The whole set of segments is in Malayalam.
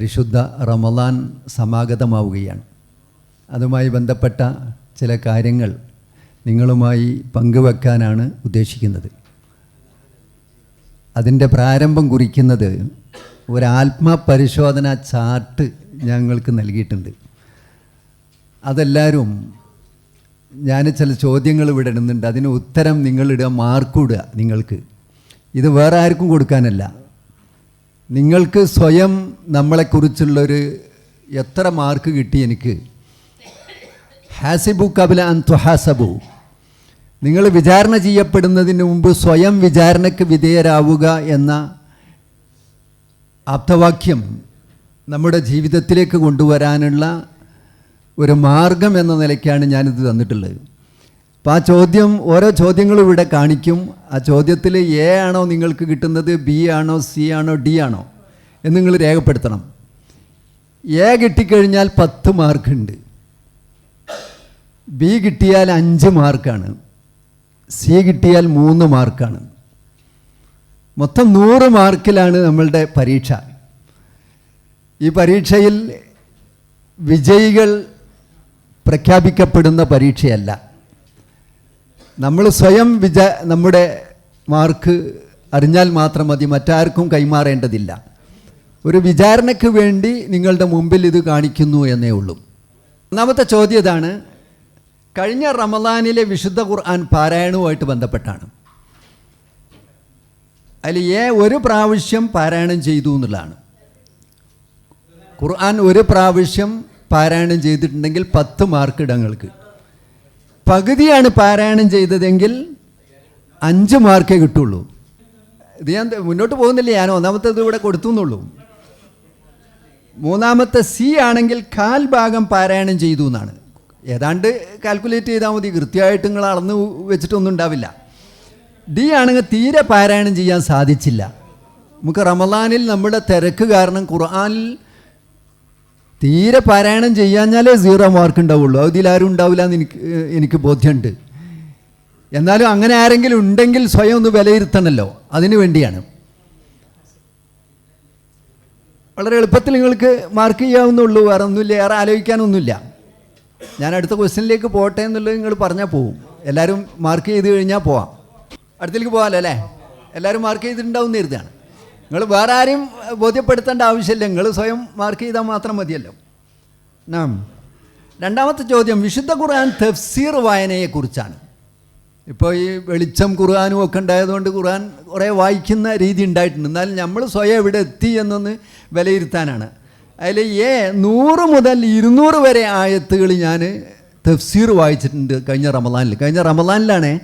പരിശുദ്ധ റമദാൻ സമാഗതമാവുകയാണ്. അതുമായി ബന്ധപ്പെട്ട ചില കാര്യങ്ങൾ നിങ്ങളുമായി പങ്കുവെക്കാനാണ് ഉദ്ദേശിക്കുന്നത്. അതിന്റെ പ്രാരംഭം കുറിക്കുന്നത് ഒരു ആത്മപരിശോധന ചാർട്ട് ഞങ്ങൾക്ക് നൽകിയിട്ടുണ്ട്. അതെല്ലാവരും ഞാൻ ചില ചോദ്യങ്ങൾ ഇവിടെ ഇടുന്നുണ്ട്. അതിന് ഉത്തരം നിങ്ങളിടുക മാർക്കിടുക നിങ്ങൾക്ക്. ഇത് വേറെ ആർക്കും കൊടുക്കാനല്ല. നിങ്ങൾക്ക് സ്വയം നമ്മളെക്കുറിച്ചുള്ളൊരു എത്ര മാർക്ക് കിട്ടി എനിക്ക്? ഹാസിബു കബില അൻ തുഹാസബു. നിങ്ങൾ വിചാരണ ചെയ്യപ്പെടുന്നതിന് മുമ്പ് സ്വയം വിചാരണയ്ക്ക് വിധേയരാവുക എന്ന ആപ്തവാക്യം നമ്മുടെ ജീവിതത്തിലേക്ക് കൊണ്ടുവരാനുള്ള ഒരു മാർഗം എന്ന നിലയ്ക്കാണ് ഞാനിത് തന്നിട്ടുള്ളത്. അപ്പോൾ ആ ചോദ്യം ഓരോ ചോദ്യങ്ങളും ഇവിടെ കാണിക്കും. ആ ചോദ്യത്തിൽ എ ആണോ നിങ്ങൾക്ക് കിട്ടുന്നത്? ബി ആണോ? സി ആണോ? ഡി ആണോ? എന്ന് നിങ്ങൾ രേഖപ്പെടുത്തണം. എ കിട്ടിക്കഴിഞ്ഞാൽ പത്ത് മാർക്കുണ്ട്. ബി കിട്ടിയാൽ അഞ്ച് മാർക്കാണ്. സി കിട്ടിയാൽ മൂന്ന് മാർക്കാണ്. മൊത്തം നൂറ് മാർക്കിലാണ് നമ്മളുടെ പരീക്ഷ. ഈ പരീക്ഷയിൽ വിജയികൾ പ്രഖ്യാപിക്കപ്പെടുന്ന പരീക്ഷയല്ല. നമ്മൾ സ്വയം വിചാ നമ്മുടെ മാർക്ക് അറിഞ്ഞാൽ മാത്രം മതി മറ്റാർക്കും കൈമാറേണ്ടതില്ല. ഒരു വിചാരണയ്ക്ക് വേണ്ടി നിങ്ങളുടെ മുമ്പിൽ ഇത് കാണിക്കുന്നു എന്നേ ഉള്ളൂ. ഒന്നാമത്തെ ചോദ്യം ഇതാണ് കഴിഞ്ഞ റമദാനിലെ വിശുദ്ധ ഖുർആൻ പാരായണവുമായിട്ട് ബന്ധപ്പെട്ടാണ്. അതിൽ ഏ ഒരു പ്രാവശ്യം പാരായണം ചെയ്തു എന്നുള്ളതാണ്. ഖുർആൻ ഒരു പ്രാവശ്യം പാരായണം ചെയ്തിട്ടുണ്ടെങ്കിൽ പത്ത് മാർക്ക് ഇടങ്ങൾക്ക് പകുതിയാണ് പാരായണം ചെയ്തതെങ്കിൽ അഞ്ച് മാർക്കേ കിട്ടുള്ളൂ. ഇത് ഞാൻ മുന്നോട്ട് പോകുന്നില്ല ഞാൻ. ഒന്നാമത്തേത് ഇവിടെ കൊടുത്തു എന്നുള്ളൂ. മൂന്നാമത്തെ സി ആണെങ്കിൽ കാൽ ഭാഗം പാരായണം ചെയ്തു എന്നാണ്. ഏതാണ്ട് കാൽക്കുലേറ്റ് ചെയ്താൽ മതി. കൃത്യമായിട്ട് നിങ്ങൾ അളന്ന് വെച്ചിട്ടൊന്നും ഉണ്ടാവില്ല. ഡി ആണെങ്കിൽ തീരെ പാരായണം ചെയ്യാൻ സാധിച്ചില്ല. നമുക്ക് റമദാനിൽ നമ്മുടെ തിരക്ക് കാരണം ഖുർആനിൽ തീരെ പാരായണം ചെയ്യാഞ്ഞാലേ സീറോ മാർക്ക് ഉണ്ടാവുള്ളൂ. അത് ആരും ഉണ്ടാവില്ല എന്ന് എനിക്ക് എനിക്ക് ബോധ്യമുണ്ട്. എന്നാലും അങ്ങനെ ആരെങ്കിലും ഉണ്ടെങ്കിൽ സ്വയം ഒന്ന് വിലയിരുത്തണമല്ലോ അതിനു വേണ്ടിയാണ്. വളരെ എളുപ്പത്തിൽ നിങ്ങൾക്ക് മാർക്ക് ചെയ്യാവുന്നുള്ളൂ. വേറെ ഒന്നുമില്ല. ഏറെ ആലോചിക്കാനൊന്നുമില്ല. ഞാൻ അടുത്ത ക്വസ്റ്റ്യനിലേക്ക് പോട്ടെ എന്നുള്ളത് നിങ്ങൾ പറഞ്ഞാൽ പോവും. എല്ലാവരും മാർക്ക് ചെയ്ത് കഴിഞ്ഞാൽ പോവാം. അടുത്തേക്ക് പോകാമല്ലോ അല്ലേ? എല്ലാവരും മാർക്ക് ചെയ്തിട്ടുണ്ടാവും കരുതാണ് നിങ്ങൾ വേറെ ആരെയും ബോധ്യപ്പെടുത്തേണ്ട ആവശ്യമില്ല. നിങ്ങൾ സ്വയം മാർക്ക് ചെയ്താൽ മാത്രം മതിയല്ലോ. നാം രണ്ടാമത്തെ ചോദ്യം വിശുദ്ധ ഖുർആൻ തഫ്സീർ വായനയെക്കുറിച്ചാണ്. ഇപ്പോൾ ഈ വെളിച്ചം ഖുർആാനും ഒക്കെ ഉണ്ടായതുകൊണ്ട് ഖുർആൻ കുറേ വായിക്കുന്ന രീതി ഉണ്ടായിട്ടുണ്ട്. എന്നാലും നമ്മൾ സ്വയം എവിടെ എത്തി എന്നൊന്ന് വിലയിരുത്താനാണ്. അതിൽ ഏ നൂറ് മുതൽ ഇരുന്നൂറ് വരെ ആയത്തുകൾ ഞാൻ തഫ്സീർ വായിച്ചിട്ടുണ്ട് കഴിഞ്ഞ റമദാനിൽ. കഴിഞ്ഞ റമദാനിലാണേ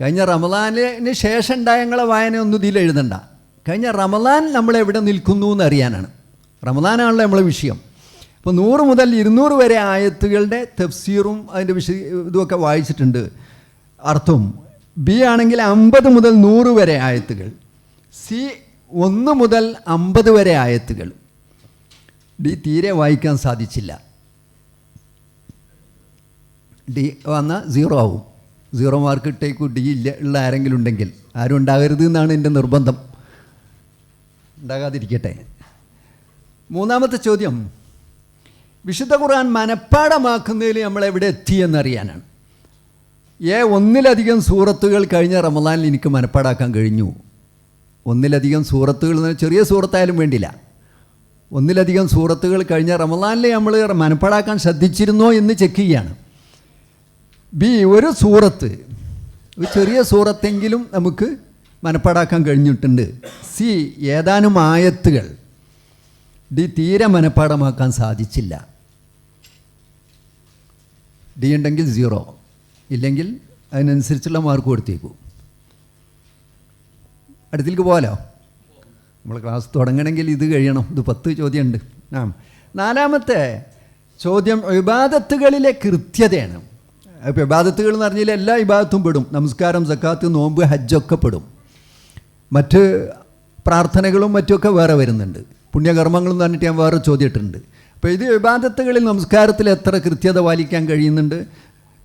കഴിഞ്ഞ റമദാനിന് ശേഷം ഉണ്ടായ ഞങ്ങളെ വായന ഒന്നും ഇതിൽ എഴുതണ്ട. കഴിഞ്ഞ റമദാൻ നമ്മൾ എവിടെ നിൽക്കുന്നു എന്ന് അറിയാനാണ് റമദാനാണല്ലോ നമ്മളെ വിഷയം. അപ്പോൾ നൂറ് മുതൽ ഇരുന്നൂറ് വരെ ആയത്തുകളുടെ തഫ്സീറും അതിന്റെ വിഷ ഇതുമൊക്കെ വായിച്ചിട്ടുണ്ട്. അർത്ഥവും ബി ആണെങ്കിൽ അമ്പത് മുതൽ നൂറ് വരെ ആയത്തുകൾ. സി ഒന്ന് മുതൽ അമ്പത് വരെ ആയത്തുകൾ. ഡി തീരെ വായിക്കാൻ സാധിച്ചില്ല. ഡി വന്ന സീറോ ആവും. Zero mark ഇട്ടേക്കു. ഡി ഇല്ല ഉള്ള ആരെങ്കിലും ഉണ്ടെങ്കിൽ. ആരും ഉണ്ടാകരുത് എന്നാണ് എന്റെ നിർബന്ധം. ഉണ്ടാകാതിരിക്കട്ടെ. മൂന്നാമത്തെ ചോദ്യം. വിശുദ്ധ ഖുർആൻ മനഃപ്പാടമാക്കുന്നതിൽ നമ്മൾ എവിടെ എത്തി എന്നറിയാനാണ്. ഏ ഒന്നിലധികം സൂറത്തുകൾ കഴിഞ്ഞ റമദാനിൽ എനിക്ക് മനഃപ്പാടാക്കാൻ കഴിഞ്ഞു. ഒന്നിലധികം സൂറത്തുകൾ ചെറിയ സൂറത്തായാലും വേണ്ടില്ല. ഒന്നിലധികം സൂറത്തുകൾ കഴിഞ്ഞ റമദാനിൽ നമ്മൾ മനഃപ്പാടാക്കാൻ ശ്രദ്ധിച്ചിരുന്നോ എന്ന് ചെക്ക് ചെയ്യാണ്. ബി ഒരു സൂറത്ത് ഒരു ചെറിയ സൂറത്തെങ്കിലും നമുക്ക് മനഃപ്പാടാക്കാൻ കഴിഞ്ഞിട്ടുണ്ട്. സി ഏതാനും ആയത്തുകൾ ഡി തീരെ മനഃപ്പാടമാക്കാൻ സാധിച്ചില്ല. ഡി ഉണ്ടെങ്കിൽ സീറോ. ഇല്ലെങ്കിൽ അതിനനുസരിച്ചുള്ള മാർക്ക് കൊടുത്തേക്കൂ. അടുത്തേക്ക് പോകാലോ നമ്മൾ ക്ലാസ് തുടങ്ങണമെങ്കിൽ ഇത് കഴിയണം. ഇത് പത്ത് ചോദ്യമുണ്ട്. ആ. നാലാമത്തെ ചോദ്യം വിവാദത്തുകളിലെ കൃത്യതയാണ്. അപ്പോൾ വിവാദത്തുകൾ എന്ന് പറഞ്ഞാൽ എല്ലാ ഇബാദത്തും പെടും. നമസ്കാരം സക്കാത്ത് നോമ്പ് ഹജ്ജൊക്കെ പെടും. മറ്റ് പ്രാർത്ഥനകളും മറ്റുമൊക്കെ വേറെ വരുന്നുണ്ട്. പുണ്യകർമ്മങ്ങളും പറഞ്ഞിട്ട് ഞാൻ വേറെ ചോദ്യമിട്ടുണ്ട് അപ്പോൾ ഇത് വിവാദത്തുകളിൽ നമസ്കാരത്തിൽ എത്ര കൃത്യത പാലിക്കാൻ കഴിയുന്നുണ്ട്?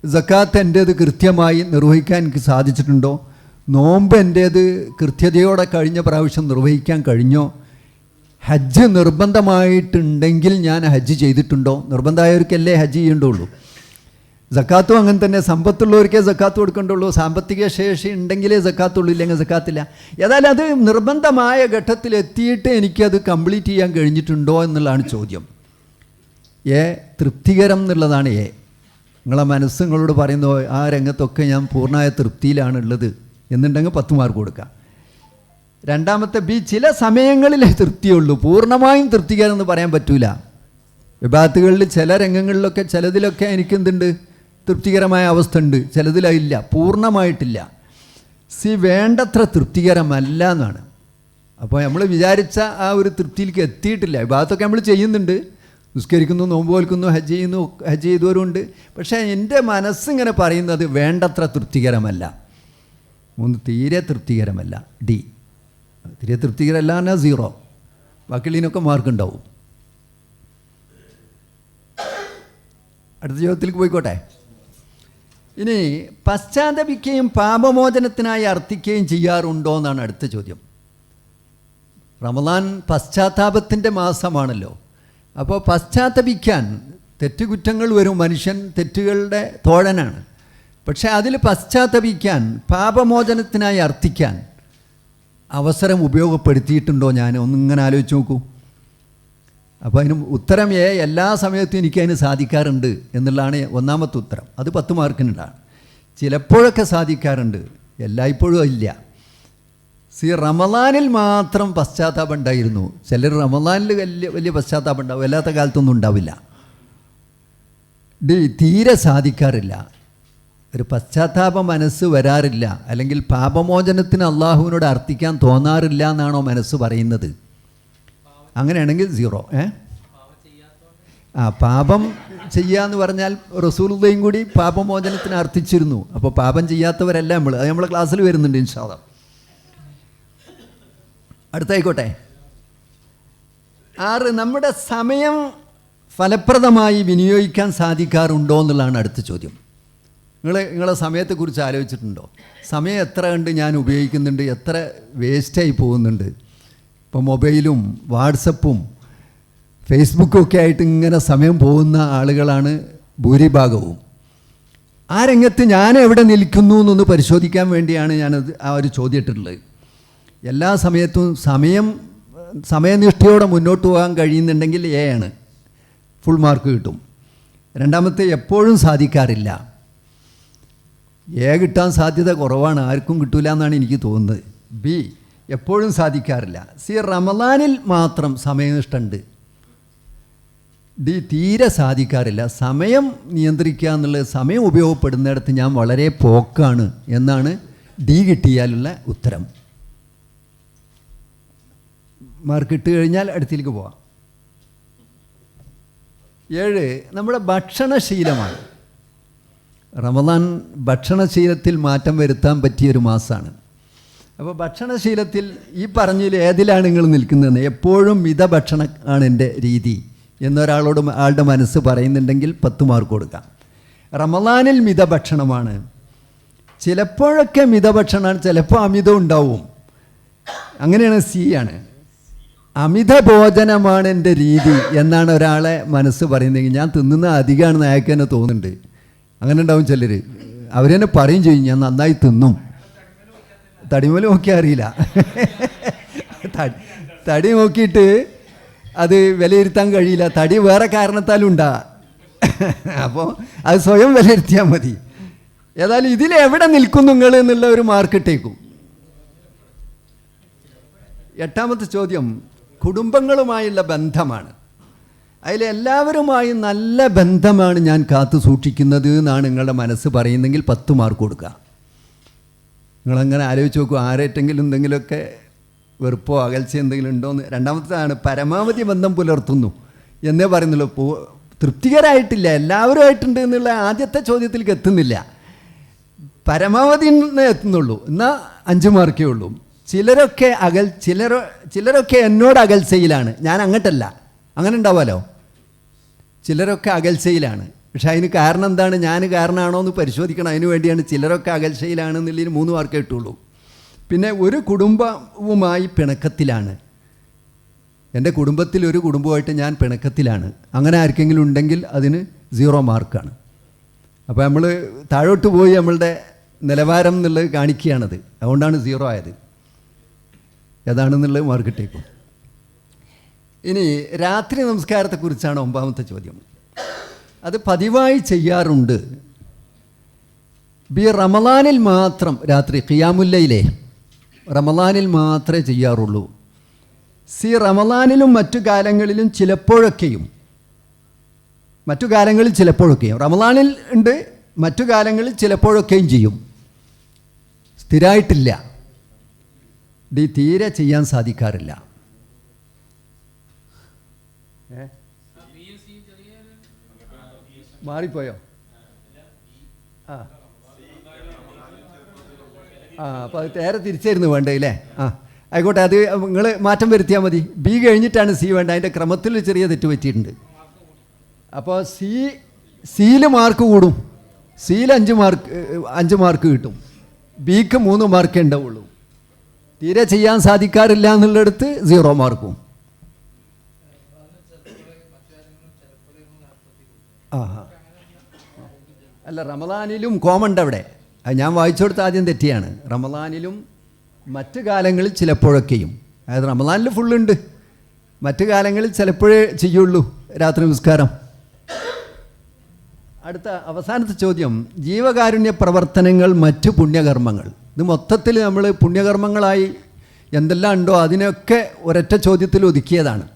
ജക്കാത്ത് എന്റേത് കൃത്യമായി നിർവഹിക്കാൻ എനിക്ക് സാധിച്ചിട്ടുണ്ടോ? നോമ്പ് എന്റേത് കൃത്യതയോടെ കഴിഞ്ഞ പ്രാവശ്യം നിർവഹിക്കാൻ കഴിഞ്ഞോ? ഹജ്ജ് നിർബന്ധമായിട്ടുണ്ടെങ്കിൽ ഞാൻ ഹജ്ജ് ചെയ്തിട്ടുണ്ടോ? നിർബന്ധമായവർക്കല്ലേ ഹജ്ജ് ചെയ്യേണ്ടുള്ളൂ. സക്കാത്തും അങ്ങനെ തന്നെ. സമ്പത്തുള്ളവർക്കേ സക്കാത്ത് കൊടുക്കേണ്ടുള്ളൂ. സാമ്പത്തിക ശേഷി ഉണ്ടെങ്കിലേ സക്കാത്തുള്ളൂ ഇല്ലെങ്കിൽ സക്കാത്തില്ല ഏതായാലും അത് നിർബന്ധമായ ഘട്ടത്തിൽ എത്തിയിട്ട് എനിക്കത് കംപ്ലീറ്റ് ചെയ്യാൻ കഴിഞ്ഞിട്ടുണ്ടോ എന്നുള്ളതാണ് ചോദ്യം. ഏ തൃപ്തികരം എന്നുള്ളതാണ് ഏ. നിങ്ങളെ മനസ്സ് നിങ്ങളോട് പറയുന്നു ആ രംഗത്തൊക്കെ ഞാൻ പൂർണമായ തൃപ്തിയിലാണ് ഉള്ളത് എന്നുണ്ടെങ്കിൽ പത്ത് മാർക്ക് കൊടുക്കാം. രണ്ടാമത്തെ ബി ചില സമയങ്ങളിലേ തൃപ്തിയുള്ളൂ. പൂർണമായും തൃപ്തികരം എന്ന് പറയാൻ പറ്റൂല. വിഭാഗത്തുകളിൽ ചില രംഗങ്ങളിലൊക്കെ ചിലതിലൊക്കെ എനിക്കെന്തുണ്ട്? തൃപ്തികരമായ അവസ്ഥ ഉണ്ട് ചിലതിലില്ല പൂർണമായിട്ടില്ല. സി വേണ്ടത്ര തൃപ്തികരമല്ല എന്നാണ്. അപ്പോൾ നമ്മൾ വിചാരിച്ച ആ ഒരു തൃപ്തിയിലേക്ക് എത്തിയിട്ടില്ല. വിഭാഗത്തൊക്കെ നമ്മൾ ചെയ്യുന്നുണ്ട്. നിസ്കരിക്കുന്നു നോമ്പ് പോൽക്കുന്നു ഹജ്ജ് ചെയ്യുന്നു ഹജ്ജ് ചെയ്തവരുണ്ട്. പക്ഷേ എന്റെ മനസ്സിങ്ങനെ പറയുന്നത് വേണ്ടത്ര തൃപ്തികരമല്ല. മൂന്ന് തീരെ തൃപ്തികരമല്ല. ഡി. തീരെ തൃപ്തികരമല്ല എന്നാൽ സീറോ. ബാക്കിയുള്ളതിനൊക്കെ മാർക്ക് ഉണ്ടാവും. അടുത്ത ജീവിതത്തിലേക്ക് പോയിക്കോട്ടെ. ഇനി പശ്ചാത്തപിക്കുകയും പാപമോചനത്തിനായി അർത്ഥിക്കുകയും ചെയ്യാറുണ്ടോ എന്നാണ് അടുത്ത ചോദ്യം. റമദാൻ പശ്ചാത്താപത്തിന്റെ മാസമാണല്ലോ. അപ്പോൾ പശ്ചാത്തപിക്കാൻ തെറ്റുകുറ്റങ്ങൾ വരും മനുഷ്യൻ തെറ്റുകളുടെ തോഴനാണ്. പക്ഷേ അതിൽ പശ്ചാത്തപിക്കാൻ പാപമോചനത്തിനായി അർത്ഥിക്കാൻ അവസരം ഉപയോഗപ്പെടുത്തിയിട്ടുണ്ടോ? ഞാൻ ഒന്നിങ്ങനെ ആലോചിച്ച് നോക്കൂ. അപ്പോൾ അതിന് ഉത്തരം എ എല്ലാ സമയത്തും എനിക്ക് അതിന് സാധിക്കാറുണ്ട് എന്നുള്ളതാണ് ഒന്നാമത്തെ ഉത്തരം. അത് പത്ത് മാർക്കിനുണ്ടാണ് ചിലപ്പോഴൊക്കെ സാധിക്കാറുണ്ട്. എല്ലായ്പ്പോഴും ഇല്ല സി റമദാനിൽ മാത്രം പശ്ചാത്താപം ഉണ്ടായിരുന്നു. ചിലർ റമദാനിൽ വലിയ വലിയ പശ്ചാത്താപം ഉണ്ടാവും. അല്ലാത്ത കാലത്തൊന്നും ഉണ്ടാവില്ല. ഡി തീരെ സാധിക്കാറില്ല. ഒരു പശ്ചാത്താപ മനസ്സ് വരാറില്ല. അല്ലെങ്കിൽ പാപമോചനത്തിന് അള്ളാഹുവിനോട് അർത്ഥിക്കാൻ തോന്നാറില്ല എന്നാണോ മനസ്സ് പറയുന്നത്. അങ്ങനെയാണെങ്കിൽ സീറോ ഏ? ആ പാപം ചെയ്യുക എന്ന് പറഞ്ഞാൽ റസൂലുദ്ദയും കൂടി പാപമോചനത്തിന് അർത്ഥിച്ചിരുന്നു. അപ്പോൾ പാപം ചെയ്യാത്തവരല്ല നമ്മൾ അത് നമ്മളെ ക്ലാസ്സിൽ വരുന്നുണ്ട് ഇൻഷാദം അടുത്തായിക്കോട്ടെ. ആറ് നമ്മുടെ സമയം ഫലപ്രദമായി വിനിയോഗിക്കാൻ സാധിക്കാറുണ്ടോ എന്നുള്ളതാണ് അടുത്ത ചോദ്യം. നിങ്ങൾ നിങ്ങളെ സമയത്തെക്കുറിച്ച് ആലോചിച്ചിട്ടുണ്ടോ? സമയം എത്ര കണ്ട് ഞാൻ ഉപയോഗിക്കുന്നുണ്ട്? എത്ര വേസ്റ്റായി പോകുന്നുണ്ട്? ഇപ്പോൾ മൊബൈലും വാട്സപ്പും ഫേസ്ബുക്കും ഒക്കെ ആയിട്ട് ഇങ്ങനെ സമയം പോകുന്ന ആളുകളാണ് ഭൂരിഭാഗവും. ആ രംഗത്ത് ഞാൻ എവിടെ നിൽക്കുന്നു എന്നൊന്ന് പരിശോധിക്കാൻ വേണ്ടിയാണ് ഞാനത് ആ ഒരു ചോദ്യം ഇട്ടിട്ടുള്ളത് എല്ലാ സമയത്തും സമയം സമയനിഷ്ഠയോടെ മുന്നോട്ട് പോകാൻ കഴിയുന്നുണ്ടെങ്കിൽ എ ആണ്. ഫുൾ മാർക്ക് കിട്ടും. രണ്ടാമത്തെ എപ്പോഴും സാധിക്കാറില്ല. എ കിട്ടാൻ സാധ്യത കുറവാണ്. ആർക്കും കിട്ടൂല എന്നാണ് എനിക്ക് തോന്നുന്നത്. ബി എപ്പോഴും സാധിക്കാറില്ല. സി റമദാനിൽ മാത്രം സമയനിഷ്ഠ ഉണ്ട് ഡി തീരെ സാധിക്കാറില്ല. സമയം നിയന്ത്രിക്കുക എന്നുള്ളത് സമയം ഉപയോഗപ്പെടുന്നിടത്ത് ഞാൻ വളരെ പോക്കാണ് എന്നാണ് ഡി കിട്ടിയാലുള്ള ഉത്തരം. മാർക്ക് ഇട്ട് കഴിഞ്ഞാൽ അടുത്തേക്ക് പോവാം. ഏഴ് നമ്മുടെ ഭക്ഷണശീലമാണ്. റമദാൻ ഭക്ഷണശീലത്തിൽ മാറ്റം വരുത്താൻ പറ്റിയൊരു മാസമാണ് അപ്പോൾ ഭക്ഷണശീലത്തിൽ ഈ പറഞ്ഞതിൽ ഏതിലാണ് നിങ്ങൾ നിൽക്കുന്നത് എപ്പോഴും മിതഭക്ഷണം ആണ് എന്റെ രീതി എന്നൊരാളോട് ആളുടെ മനസ്സ് പറയുന്നുണ്ടെങ്കിൽ പത്ത് മാർക്ക് കൊടുക്കാം. റമദാനിൽ മിതഭക്ഷണമാണ്. ചിലപ്പോഴൊക്കെ മിതഭക്ഷണമാണ് ചിലപ്പോൾ അമിതം ഉണ്ടാവും. അങ്ങനെയാണ് സി ആണ്. അമിത ഭോജനമാണ് എന്റെ രീതി എന്നാണ് ഒരാളെ മനസ്സ് പറയുന്നതെങ്കിൽ ഞാൻ തിന്നുന്ന അധികമാണെന്ന് അയാൾക്ക് തന്നെ തോന്നുന്നുണ്ട്. അങ്ങനെ ഉണ്ടാവും ചിലർ അവരെന്നെ പറയും ചെയ്യും ഞാൻ നന്നായി തിന്നും. തടിമല നോക്കി അറിയില്ല. തടി നോക്കിയിട്ട് അത് വിലയിരുത്താൻ കഴിയില്ല. തടി വേറെ കാരണത്താലും ഉണ്ടാ അപ്പോൾ അത് സ്വയം വിലയിരുത്തിയാൽ മതി. ഏതായാലും ഇതിൽ എവിടെ നിൽക്കും നിങ്ങൾ എന്നുള്ള ഒരു മാർക്ക് ഇട്ടേക്കും. എട്ടാമത്തെ ചോദ്യം കുടുംബങ്ങളുമായുള്ള ബന്ധമാണ്. അതിലെല്ലാവരുമായും നല്ല ബന്ധമാണ് ഞാൻ കാത്തു സൂക്ഷിക്കുന്നത് എന്നാണ് നിങ്ങളുടെ മനസ്സ് പറയുന്നെങ്കിൽ പത്ത് മാർക്ക് കൊടുക്കുക. നിങ്ങളങ്ങനെ ആലോചിച്ച് നോക്കൂ ആരേറ്റെങ്കിലും എന്തെങ്കിലുമൊക്കെ വെറുപ്പോ അകൽച്ച എന്തെങ്കിലും ഉണ്ടോയെന്ന് രണ്ടാമത്തേതാണ് പരമാവധി ബന്ധം പുലർത്തുന്നു. എന്നേ പറയുന്നുള്ളൂ പോ തൃപ്തികരമായിട്ടില്ല എല്ലാവരും ആയിട്ടുണ്ട് എന്നുള്ള ആദ്യത്തെ ചോദ്യത്തിലേക്ക് എത്തുന്നില്ല. പരമാവധി എത്തുന്നുള്ളൂ എന്നാൽ അഞ്ച് മാർക്കേ ഉള്ളൂ. ചിലരൊക്കെ അകൽ ചിലർ ചിലരൊക്കെ എന്നോട് അകൽച്ചയിലാണ്. ഞാൻ അങ്ങോട്ടല്ല. അങ്ങനെ ഉണ്ടാവുമല്ലോ ചിലരൊക്കെ അകൽച്ചയിലാണ്. പക്ഷെ അതിന് കാരണം എന്താണ്? ഞാൻ കാരണമാണോ എന്ന് പരിശോധിക്കണം. അതിന് വേണ്ടിയാണ് ചിലരൊക്കെ അകൽച്ചയിലാണെന്നുള്ളതിന് മൂന്ന് മാർക്കേ ഇട്ടുള്ളൂ. പിന്നെ ഒരു കുടുംബവുമായി പിണക്കത്തിലാണ്. എന്റെ കുടുംബത്തിൽ ഒരു കുടുംബമായിട്ട് ഞാൻ പിണക്കത്തിലാണ്. അങ്ങനെ ആർക്കെങ്കിലും ഉണ്ടെങ്കിൽ അതിന് സീറോ മാർക്കാണ്. അപ്പോൾ നമ്മൾ താഴോട്ട് പോയി നമ്മളുടെ നിലവാരം എന്നുള്ളത് കാണിക്കുകയാണത്. അതുകൊണ്ടാണ് സീറോ ആയത്. ഏതാണെന്നുള്ളത് മാർക്ക് കിട്ടിയേക്കും ഇനി രാത്രി നമസ്കാരത്തെക്കുറിച്ചാണ് ഒമ്പാമത്തെ ചോദ്യം. അത് പതിവായി ചെയ്യാറുണ്ട്. ബി റമലാനിൽ മാത്രം രാത്രി ഖിയാമുല്ലയിലെ റമലാനിൽ മാത്രമേ ചെയ്യാറുള്ളൂ. സി റമലാനിലും മറ്റു കാലങ്ങളിലും ചിലപ്പോഴൊക്കെയും മറ്റു കാലങ്ങളിൽ ചിലപ്പോഴൊക്കെയും റമലാനിൽ ഉണ്ട് മറ്റു കാലങ്ങളിൽ ചിലപ്പോഴൊക്കെയും ചെയ്യും. സ്ഥിരമായിട്ടില്ല ഡി തീരെ ചെയ്യാൻ സാധിക്കാറില്ല. ഏ? മാറിപ്പോയോ? ആ. ആ അപ്പോൾ അത് നേരെ തിരിച്ചായിരുന്നു വേണ്ടേ അല്ലേ? ആ. ആയിക്കോട്ടെ അത് നിങ്ങൾ മാറ്റം വരുത്തിയാൽ മതി. ബി കഴിഞ്ഞിട്ടാണ് സി വേണ്ട? അതിന്റെ ക്രമത്തിൽ ചെറിയ തെറ്റ് പറ്റിയിട്ടുണ്ട്. അപ്പോൾ സി സിയിൽ മാർക്ക് കൂടും. സിയിൽ അഞ്ച് മാർക്ക് അഞ്ച് മാർക്ക് കിട്ടും. ബിക്ക് മൂന്ന് മാർക്കേ ഉണ്ടാവുള്ളൂ. തീരെ ചെയ്യാൻ സാധിക്കാറില്ല എന്നുള്ളിടത്ത് സീറോ മാർക്കും. ആ ആ. അല്ല റമദാനിലും കോമണ്ട് അവിടെ. അത് ഞാൻ വായിച്ചു കൊടുത്ത ആദ്യം തെറ്റിയാണ്. റമദാനിലും മറ്റു കാലങ്ങളിൽ ചിലപ്പോഴൊക്കെയും അതായത് റമദാനിൽ ഫുള്ളുണ്ട്. മറ്റു കാലങ്ങളിൽ ചിലപ്പോഴേ ചെയ്യുള്ളൂ. രാത്രി നമസ്കാരം അടുത്ത അവസാനത്തെ ചോദ്യം. ജീവകാരുണ്യ പ്രവർത്തനങ്ങൾ മറ്റു പുണ്യകർമ്മങ്ങൾ. ഇത് മൊത്തത്തിൽ നമ്മൾ പുണ്യകർമ്മങ്ങളായി എന്തെല്ലാം ഉണ്ടോ അതിനൊക്കെ ഒരൊറ്റ ചോദ്യത്തിൽ ഒതുക്കിയതാണ്.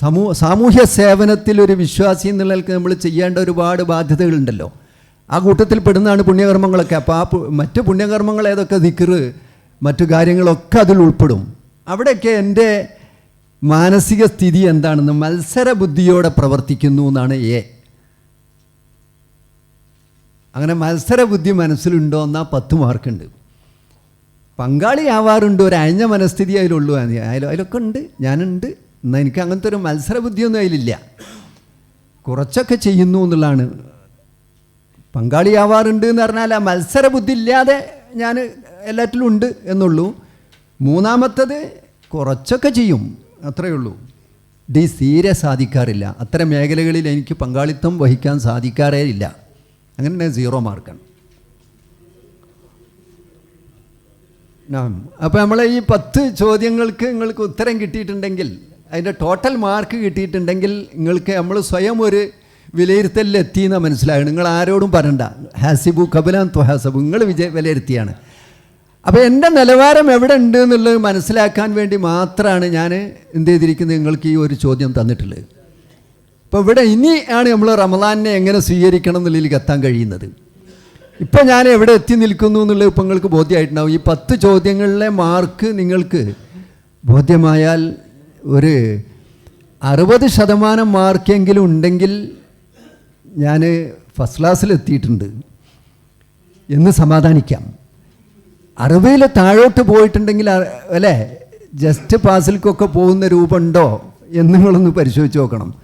സമൂ സാമൂഹ്യ സേവനത്തിൽ ഒരു വിശ്വാസി എന്നുള്ള നമ്മൾ ചെയ്യേണ്ട ഒരുപാട് ബാധ്യതകളുണ്ടല്ലോ. ആ കൂട്ടത്തിൽ പെടുന്നതാണ് പുണ്യകർമ്മങ്ങളൊക്കെ. അപ്പോൾ ആ മറ്റ് പുണ്യകർമ്മങ്ങൾ ഏതൊക്കെ? ദിക്കറ് മറ്റു കാര്യങ്ങളൊക്കെ അതിൽ ഉൾപ്പെടും. അവിടെയൊക്കെ എന്റെ മാനസിക സ്ഥിതി എന്താണെന്ന് മത്സര ബുദ്ധിയോടെ പ്രവർത്തിക്കുന്നു എന്നാണ് എ. അങ്ങനെ മത്സര ബുദ്ധി മനസ്സിലുണ്ടോ എന്നാൽ പത്ത് മാർക്കുണ്ട്. പങ്കാളിയാവാറുണ്ട് ഒരു അയഞ്ഞ മനസ്ഥിതി അതിലുള്ളൂ. അതിലൊക്കെ ഉണ്ട് ഞാനുണ്ട്. എന്നാൽ എനിക്ക് അങ്ങനത്തെ ഒരു മത്സരബുദ്ധിയൊന്നും അതിലില്ല. കുറച്ചൊക്കെ ചെയ്യുന്നു എന്നുള്ളതാണ്. പങ്കാളിയാവാറുണ്ട് എന്ന് പറഞ്ഞാൽ ആ മത്സരബുദ്ധി ഇല്ലാതെ ഞാൻ എല്ലാറ്റിലും ഉണ്ട് എന്നുള്ളൂ. മൂന്നാമത്തത് കുറച്ചൊക്കെ ചെയ്യും അത്രയേ ഉള്ളൂ. ഡി തീരെ സാധിക്കാറില്ല. അത്തരം മേഖലകളിൽ എനിക്ക് പങ്കാളിത്തം വഹിക്കാൻ സാധിക്കാറേ ഇല്ല. അങ്ങനെ സീറോ മാർക്കാണ്. അപ്പോൾ നമ്മളെ ഈ പത്ത് ചോദ്യങ്ങൾക്ക് നിങ്ങൾക്ക് ഉത്തരം കിട്ടിയിട്ടുണ്ടെങ്കിൽ അതിന്റെ ടോട്ടൽ മാർക്ക് കിട്ടിയിട്ടുണ്ടെങ്കിൽ നിങ്ങൾക്ക് നമ്മൾ സ്വയം ഒരു വിലയിരുത്തലിൽ എന്നാണ് മനസ്സിലാകും നിങ്ങൾ ആരോടും പറയണ്ട. ഹാസിബു കബലാൻ തൊഹാസബു നിങ്ങൾ വിജയ വിലയിരുത്തിയാണ്. അപ്പോൾ എന്റെ നിലവാരം എവിടെ ഉണ്ട് എന്നുള്ളത് മനസ്സിലാക്കാൻ വേണ്ടി മാത്രമാണ് ഞാൻ എന്ത് ചെയ്തിരിക്കുന്നത് നിങ്ങൾക്ക് ഈ ഒരു ചോദ്യം തന്നിട്ടുള്ളത്. ഇപ്പോൾ ഇവിടെ ഇനി ആണ് നമ്മൾ റമദാനിനെ എങ്ങനെ സ്വീകരിക്കണം എന്നുള്ളതിലേക്ക് എത്താൻ കഴിയുന്നത്. ഇപ്പം ഞാൻ എവിടെ എത്തി നിൽക്കുന്നു എന്നുള്ളത് ഇപ്പം നിങ്ങൾക്ക് ബോധ്യമായിട്ടുണ്ടാവും. ഈ പത്ത് ചോദ്യങ്ങളിലെ മാർക്ക് നിങ്ങൾക്ക് ബോധ്യമായാൽ ഒരു അറുപത് ശതമാനം മാർക്കെങ്കിലും ഉണ്ടെങ്കിൽ ഞാൻ ഫസ്റ്റ് ക്ലാസ്സിൽ എത്തിയിട്ടുണ്ട് എന്ന് സമാധാനിക്കാം. അറുപതിൽ താഴോട്ട് പോയിട്ടുണ്ടെങ്കിൽ അല്ലേ? ജസ്റ്റ് പാസിൽക്കൊക്കെ പോകുന്ന രൂപമുണ്ടോ എന്ന് നിങ്ങളൊന്ന് പരിശോധിച്ച് നോക്കണം.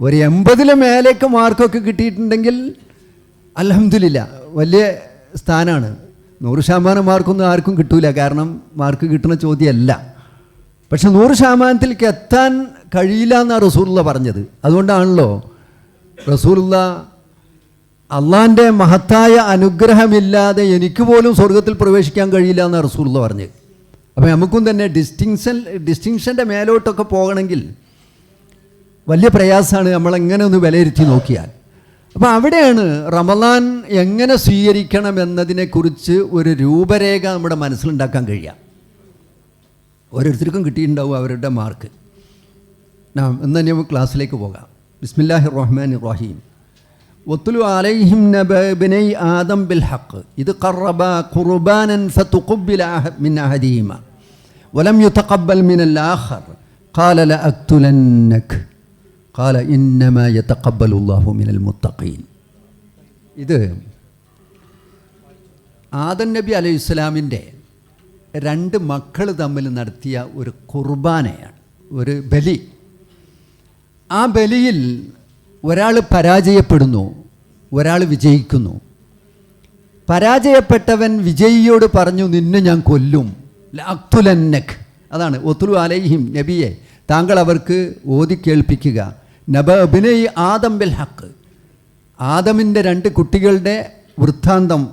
ഒരു എൺപതിലെ മേലേക്ക് മാർക്കൊക്കെ കിട്ടിയിട്ടുണ്ടെങ്കിൽ അലഹമില്ല വലിയ സ്ഥാനമാണ് നൂറ് ശതമാനം മാർക്കൊന്നും ആർക്കും കിട്ടൂല. കാരണം മാർക്ക് കിട്ടുന്ന ചോദ്യമല്ല. പക്ഷെ നൂറ് ശതമാനത്തിലേക്ക് എത്താൻ കഴിയില്ല എന്നാണ് റസൂലുള്ള പറഞ്ഞത്. അതുകൊണ്ടാണല്ലോ റസൂലുള്ള അള്ളാന്റെ മഹത്തായ അനുഗ്രഹമില്ലാതെ എനിക്ക് പോലും സ്വർഗത്തിൽ പ്രവേശിക്കാൻ കഴിയില്ല എന്നാണ് റസൂലുള്ള പറഞ്ഞത്. അപ്പോൾ നമുക്കും തന്നെ ഡിസ്റ്റിങ്ഷൻ ഡിസ്റ്റിങ്ഷന്റെ മേലോട്ടൊക്കെ പോകണമെങ്കിൽ വലിയ പ്രയാസമാണ് നമ്മളെങ്ങനെ ഒന്ന് വിലയിരുത്തി നോക്കിയാൽ. അപ്പോൾ അവിടെയാണ് റമദാൻ എങ്ങനെ സ്വീകരിക്കണം എന്നതിനെക്കുറിച്ച് ഒരു രൂപരേഖ നമ്മുടെ മനസ്സിലുണ്ടാക്കാൻ കഴിയുക. ഓരോരുത്തർക്കും കിട്ടിയിട്ടുണ്ടാവും അവരുടെ മാർക്ക് നാം എന്ന് തന്നെ ക്ലാസ്സിലേക്ക് പോകാം. ബിസ്മില്ലാഹി റഹ്മാൻ റഹീം ഒത്തുലു അലൈഹിം നബ നബിനൈ ആദം ബിൽ ഹക്ക് ഇത് കറബ ഖുർബാനൻ ഫതുഖബ്ബിൽ മിൻ അഹദീമ. വലം യുതഖബ്ബൽ മിൻ അൽ ആഖർ. ഖാല ലഅക്തുലന്നക് ഖാല ഇന്നമ യതഖബ്ബലുല്ലാഹു മിനൽ മുത്തഖീൻ. ഇത് ആദം നബി അലൈഹി ഇസ്ലാമിന്റെ രണ്ട് മക്കൾ തമ്മിൽ നടത്തിയ ഒരു കുർബാനയാണ് ഒരു ബലി. ആ ബലിയിൽ ഒരാൾ പരാജയപ്പെടുന്നു ഒരാൾ വിജയിക്കുന്നു. പരാജയപ്പെട്ടവൻ വിജയിയോട് പറഞ്ഞു നിന്നെ ഞാൻ കൊല്ലും. അക്തുലന്നക് അതാണ് ഒത്തുലു അലൈഹിം നബിയെ താങ്കൾ അവർക്ക് ഓതി കേൾപ്പിക്കുക. നബ അഭിനയ് ആദം ബിൽ ഹക്ക് ആദമിന്റെ രണ്ട് കുട്ടികളുടെ വൃത്താന്തം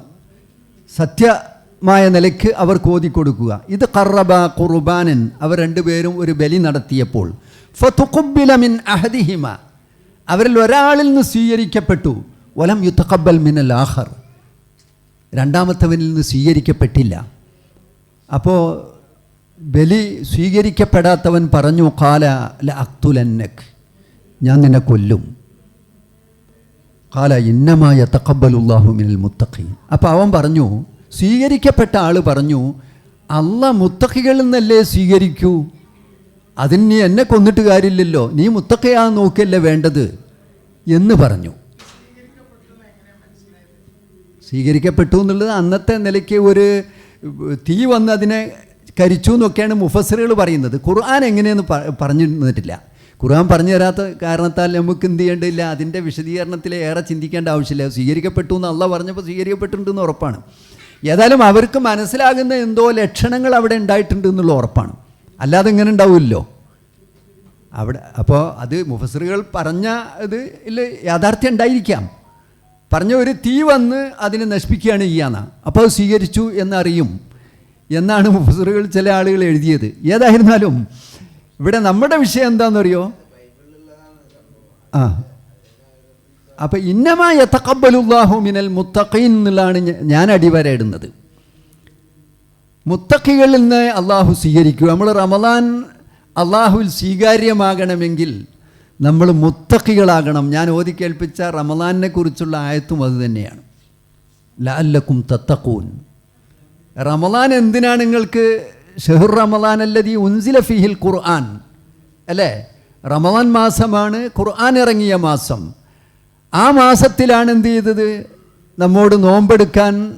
സത്യമായ നിലയ്ക്ക് കോതി കൊടുക്കുക ഇത് കറബ കുർബാനൻ അവർ രണ്ടുപേരും ഒരു ബലി നടത്തിയപ്പോൾ മിൻ അഹദിഹിമ. അവരിൽ ഒരാളിൽ നിന്ന് സ്വീകരിക്കപ്പെട്ടു. വലം യുത്തഖബ്ബൽ മിനൽ ആഹർ രണ്ടാമത്തവനിൽ നിന്ന് സ്വീകരിക്കപ്പെട്ടില്ല. അപ്പോൾ ബലി സ്വീകരിക്കപ്പെടാത്തവൻ പറഞ്ഞു കാല ല അക്തുലന്നക് ഞാൻ നിന്നെ കൊല്ലും. കാല ഇന്നമായ തക്കബലുല്ലാഹു മിനൽ മുത്തഖി അപ്പോൾ അവൻ പറഞ്ഞു സ്വീകരിക്കപ്പെട്ട ആൾ പറഞ്ഞു അല്ല മുത്തഖികളിൽ നിന്നല്ലേ സ്വീകരിക്കൂ? അതിന് നീ എന്നെ കൊന്നിട്ട് കാര്യമില്ലല്ലോ. നീ മുത്തക്കയാ നോക്കിയല്ലേ വേണ്ടത്? എന്ന് പറഞ്ഞു. സ്വീകരിക്കപ്പെട്ടു എന്നുള്ളത് അന്നത്തെ നിലയ്ക്ക് ഒരു തീ വന്ന് അതിനെ കരിച്ചു എന്നൊക്കെയാണ് മുഫസറുകൾ പറയുന്നത്. ഖുർആൻ എങ്ങനെയെന്ന് പറഞ്ഞു തന്നിട്ടില്ല. ഖുർആൻ പറഞ്ഞു തരാത്ത കാരണത്താൽ നമുക്ക് എന്ത് ചെയ്യേണ്ടില്ല? അതിന്റെ വിശദീകരണത്തിൽ ഏറെ ചിന്തിക്കേണ്ട ആവശ്യമില്ല. സ്വീകരിക്കപ്പെട്ടു എന്ന് അല്ല പറഞ്ഞപ്പോൾ സ്വീകരിക്കപ്പെട്ടിട്ടുണ്ടെന്ന് ഉറപ്പാണ്. ഏതായാലും അവർക്ക് മനസ്സിലാകുന്ന എന്തോ ലക്ഷണങ്ങൾ അവിടെ ഉണ്ടായിട്ടുണ്ട് എന്നുള്ള ഉറപ്പാണ്. അല്ലാതെ ഇങ്ങനെ ഉണ്ടാവില്ലല്ലോ. അവിടെ അപ്പോൾ അത് മുഫസറുകൾ പറഞ്ഞ ഇത് ഇല്ല യാഥാർത്ഥ്യം ഉണ്ടായിരിക്കാം. പറഞ്ഞ ഒരു തീ വന്ന് അതിനെ നശിപ്പിക്കുകയാണ് ചെയ്യാന്ന്. അപ്പോൾ സ്വീകരിച്ചു എന്നറിയും. എന്നാണ് മുഫസറുകൾ ചില ആളുകൾ എഴുതിയത്. ഏതായിരുന്നാലും ഇവിടെ നമ്മുടെ വിഷയം എന്താണെന്നറിയോ ആ. അപ്പം ഇന്നമായ തക്കബലുല്ലാഹു മിനൽ മുത്തഖീൻ എന്നുള്ളതാണ് ഞാൻ അടിവരയിടുന്നത്. മുത്തഖികളിൽ നിന്ന് അള്ളാഹു സ്വീകരിക്കുക. നമ്മൾ റമദാൻ അള്ളാഹുവിൽ സ്വീകാര്യമാകണമെങ്കിൽ നമ്മൾ മുത്തഖികളാകണം. ഞാൻ ഓതി കേൾപ്പിച്ച റമദാനിനെ കുറിച്ചുള്ള ആയത്തും അത് തന്നെയാണ്. ലാല്ലക്കും തത്തക്കൂൻ റമദാൻ എന്തിനാണ് നിങ്ങൾക്ക് ഷെഹുർ റമദാൻ അല്ലതി ഉൻസില ഫിഹിൽ ഖുർആൻ? അല്ലേ? റമദാൻ മാസമാണ് ഖുർആൻ ഇറങ്ങിയ മാസം. ആ മാസത്തിലാണ് എന്ത് ചെയ്തത്? നമ്മോട് നോമ്പെടുക്കാൻ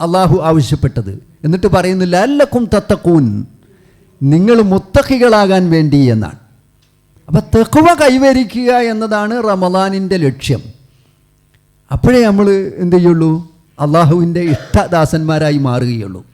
അള്ളാഹു ആവശ്യപ്പെട്ടത്. എന്നിട്ട് പറയുന്നില്ല അല്ലക്കും തത്തക്കൂൻ നിങ്ങൾ മുത്തക്കികളാകാൻ വേണ്ടി എന്നാണ്. അപ്പം തെക്കുവ കൈവരിക്കുക എന്നതാണ് റമദാനിന്റെ ലക്ഷ്യം. അപ്പോഴേ നമ്മൾ എന്ത് ചെയ്യുള്ളൂ? അള്ളാഹുവിന്റെ ഇഷ്ടദാസന്മാരായി മാറുകയുള്ളൂ.